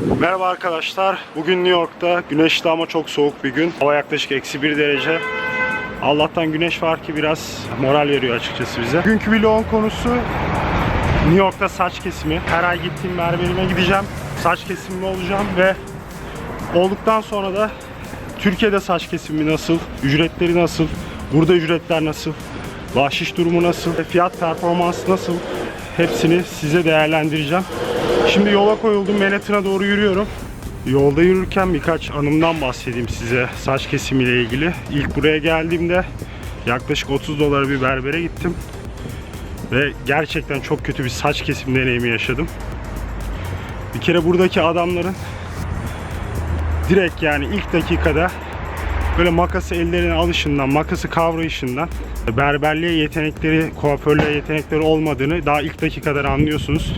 Merhaba arkadaşlar. Bugün New York'ta güneşli ama çok soğuk bir gün. Hava yaklaşık eksi bir derece. Allah'tan güneş var ki biraz moral veriyor açıkçası bize. Bugünkü vlogun konusu New York'ta saç kesimi. Her ay gittiğim berberime gideceğim. Saç kesimli olacağım ve olduktan sonra da Türkiye'de saç kesimi nasıl, ücretleri nasıl, burada ücretler nasıl, bahşiş durumu nasıl, fiyat performans nasıl hepsini size değerlendireceğim. Şimdi yola koyuldum. Manhattan'a doğru yürüyorum. Yolda yürürken birkaç anımdan bahsedeyim size saç kesimiyle ilgili. İlk buraya geldiğimde yaklaşık 30 dolara bir berbere gittim. Ve gerçekten çok kötü bir saç kesim deneyimi yaşadım. Bir kere buradaki adamların direkt yani ilk dakikada böyle makası ellerine alışından, makası kavrayışından berberliğe yetenekleri, kuaförlüğe yetenekleri olmadığını daha ilk dakikadan anlıyorsunuz.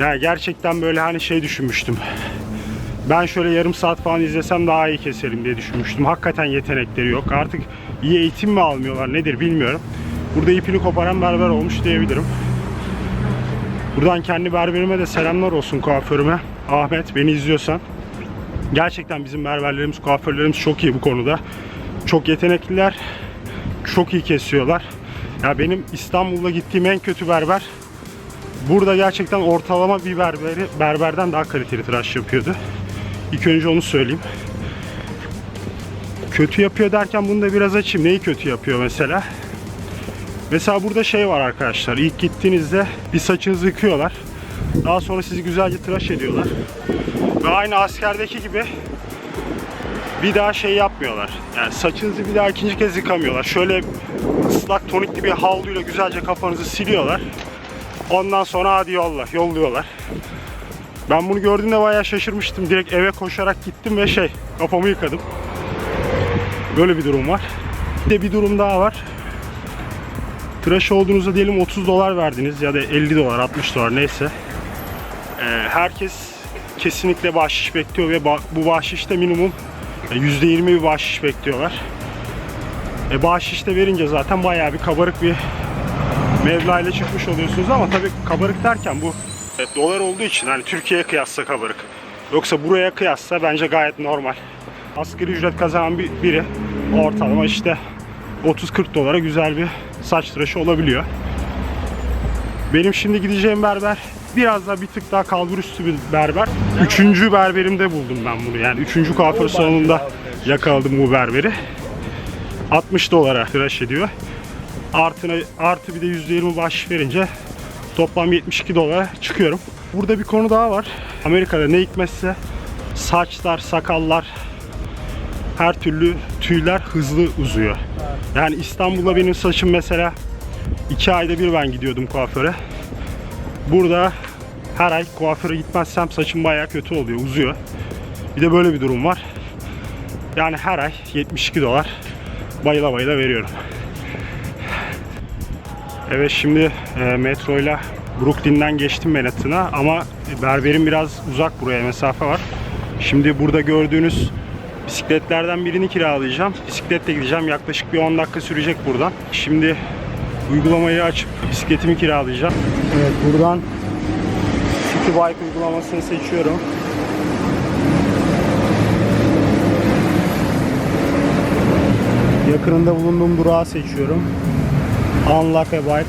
Ya gerçekten böyle hani şey düşünmüştüm. Ben şöyle yarım saat falan izlesem daha iyi keserim diye düşünmüştüm. Hakikaten yetenekleri yok. Artık iyi eğitim mi almıyorlar nedir bilmiyorum. Burada ipini koparan berber olmuş diyebilirim. Buradan kendi berberime de selamlar olsun kuaförüme. Ahmet beni izliyorsan. Gerçekten bizim berberlerimiz, kuaförlerimiz çok iyi bu konuda. Çok yetenekliler. Çok iyi kesiyorlar. Ya benim İstanbul'da gittiğim en kötü berber Burada gerçekten ortalama bir berberi berberden daha kaliteli tıraş yapıyordu. İlk önce onu söyleyeyim. Kötü yapıyor derken bunu da biraz açayım. Neyi kötü yapıyor mesela? Mesela burada şey var arkadaşlar. İlk gittiğinizde bir saçınızı yıkıyorlar. Daha sonra sizi güzelce tıraş ediyorlar. Ve aynı askerdeki gibi bir daha şey yapmıyorlar. Yani saçınızı bir daha ikinci kez yıkamıyorlar. Şöyle ıslak tonikli bir havluyla güzelce kafanızı siliyorlar. Ondan sonra hadi yolla, yolluyorlar. Ben bunu gördüğümde bayağı şaşırmıştım. Direkt eve koşarak gittim ve şey, kafamı yıkadım. Böyle bir durum var. Bir de bir durum daha var. Tıraş olduğunuzda diyelim 30 dolar verdiniz ya da 50 dolar, 60 dolar neyse. Ee, herkes kesinlikle bahşiş bekliyor ve bu bahşişte minimum e, %20 bir bahşiş bekliyorlar. E, bahşiş de verince zaten bayağı bir kabarık bir meblağ ile çıkmış oluyorsunuz ama tabii kabarık derken bu e, dolar olduğu için hani Türkiye'ye kıyasla kabarık. Yoksa buraya kıyasla bence gayet normal. Asgari ücret kazanan bir, biri ortalama işte 30-40 dolara güzel bir saç tıraşı olabiliyor. Benim şimdi gideceğim berber biraz daha bir tık daha kalbur üstü bir berber. Üçüncü berberimde buldum ben bunu yani. Üçüncü kuaför salonunda yakaladım bu berberi. 60 dolara tıraş ediyor. Artına, artı bir de %20 bahşiş verince toplam 72 dolara çıkıyorum. Burada bir konu daha var. Amerika'da ne hikmetse saçlar, sakallar, her türlü tüyler hızlı uzuyor. Yani İstanbul'da benim saçım mesela 2 ayda bir ben gidiyordum kuaföre. Burada her ay kuaföre gitmezsem saçım bayağı kötü oluyor, uzuyor. Bir de böyle bir durum var. Yani her ay 72 dolar bayıla bayıla veriyorum. Evet şimdi e, metroyla Brooklyn'den geçtim Manhattan'a ama berberim biraz uzak buraya mesafe var. Şimdi burada gördüğünüz bisikletlerden birini kiralayacağım. Bisikletle gideceğim. Yaklaşık bir 10 dakika sürecek buradan. Şimdi uygulamayı açıp bisikletimi kiralayacağım. Evet buradan City Bike uygulamasını seçiyorum. Yakınında bulunduğum durağı seçiyorum. Unlock a bike.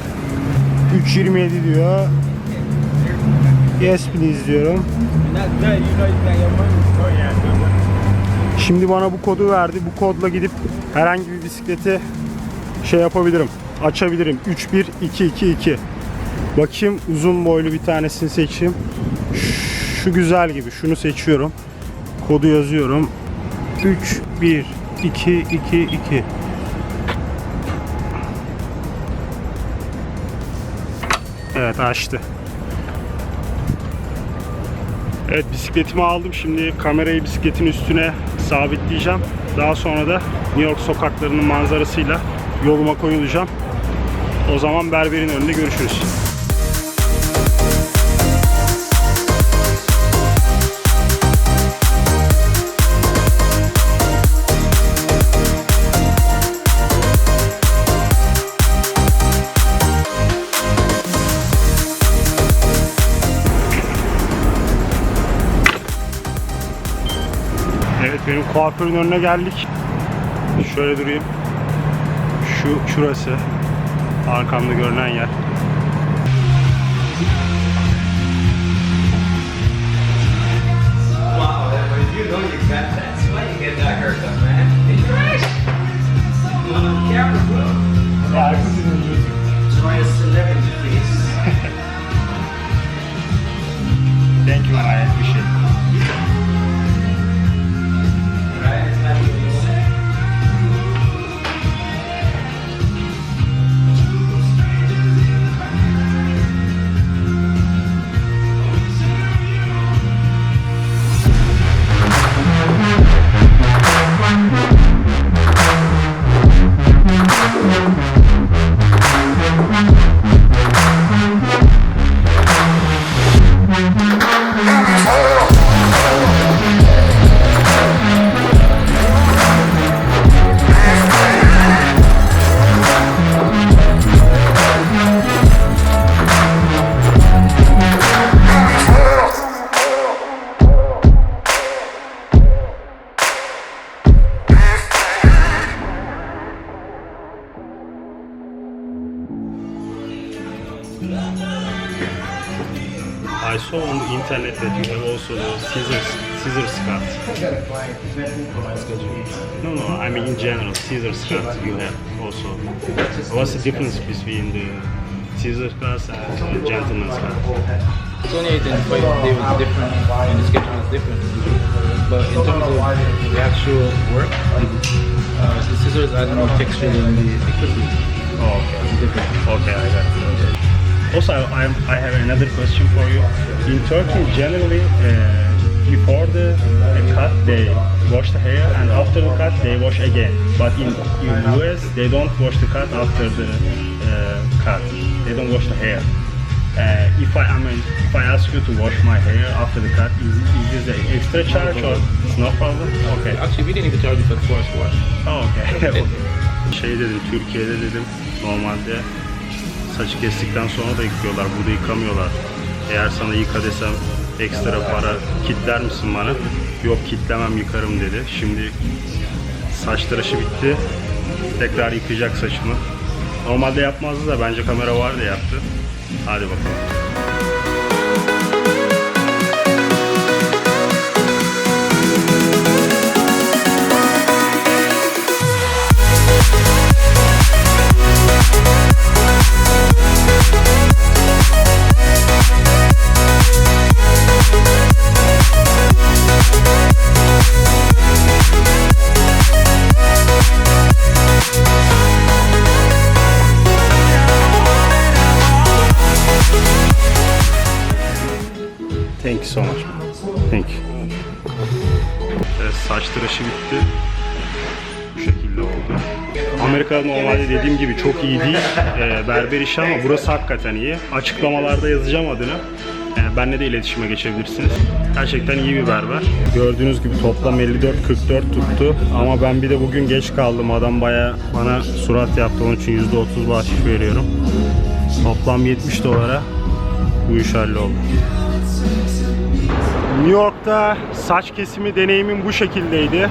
3.27 diyor. Yes please diyorum. Şimdi bana bu kodu verdi. Bu kodla gidip herhangi bir bisikleti şey yapabilirim. Açabilirim. 31222. Bakayım uzun boylu bir tanesini seçeyim. Şu güzel gibi. Şunu seçiyorum. Kodu yazıyorum. 3 1 2 2 2 Evet açtı. Evet bisikletimi aldım. Şimdi kamerayı bisikletin üstüne sabitleyeceğim. Daha sonra da New York sokaklarının manzarasıyla yoluma koyulacağım. O zaman berberin önünde görüşürüz. Kuaförün önüne geldik. Şöyle durayım. Şu şurası. Arkamda görünen yer. Wow, that was, you know you got I saw on the internet that you have also the scissors, scissors cut. No, no, I mean in general, scissors cut you have also. What's the difference between the scissors cut and the gentleman's cut? It's only identified they were different and the schedule is different. But in terms of the actual work, uh, the scissors add more texture than the equipment. Oh, okay. It's different. Okay, I got it. Also, I, I have another question for you. In Turkey, generally, uh, before the uh, cut, they wash the hair, and after the cut, they wash again. But in, in US, they don't wash the cut after the uh, cut. They don't wash the hair. Uh, if I, I mean, if I ask you to wash my hair after the cut, is, is this an extra charge or it's no problem? Okay. Actually, we didn't even charge you for the first wash. Oh, okay. şey dedim, Türkiye'de dedim normalde saçı kestikten sonra da yıkıyorlar, burada yıkamıyorlar. Eğer sana yıka desem ekstra para kitler misin bana? Yok kitlemem yıkarım dedi. Şimdi saç tıraşı bitti. Tekrar yıkayacak saçımı. Normalde yapmazdı da bence kamera var da yaptı. Hadi bakalım. Thank you so much. Thank you. Evet, saç tıraşı bitti. Bu şekilde oldu. Amerika normalde dediğim gibi çok iyi değil. Ee, berber işi ama burası hakikaten iyi. Açıklamalarda yazacağım adını. Ee, benle de iletişime geçebilirsiniz. Gerçekten iyi bir berber. Gördüğünüz gibi toplam 54-44 tuttu. Ama ben bir de bugün geç kaldım. Adam baya bana surat yaptı. Onun için %30 bahşiş veriyorum. Toplam 70 dolara bu iş halloldu. New York'ta saç kesimi deneyimim bu şekildeydi.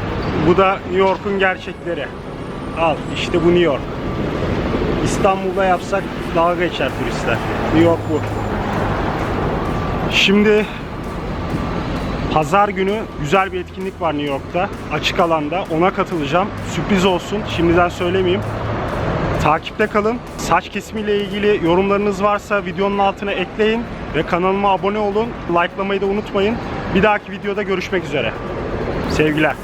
Bu da New York'un gerçekleri. Al işte bu New York. İstanbul'da yapsak dalga geçer turistler. New York bu. Şimdi Pazar günü güzel bir etkinlik var New York'ta. Açık alanda. Ona katılacağım. Sürpriz olsun. Şimdiden söylemeyeyim. Takipte kalın. Saç kesimiyle ilgili yorumlarınız varsa videonun altına ekleyin ve kanalıma abone olun. Likelamayı da unutmayın. Bir dahaki videoda görüşmek üzere. Sevgiler.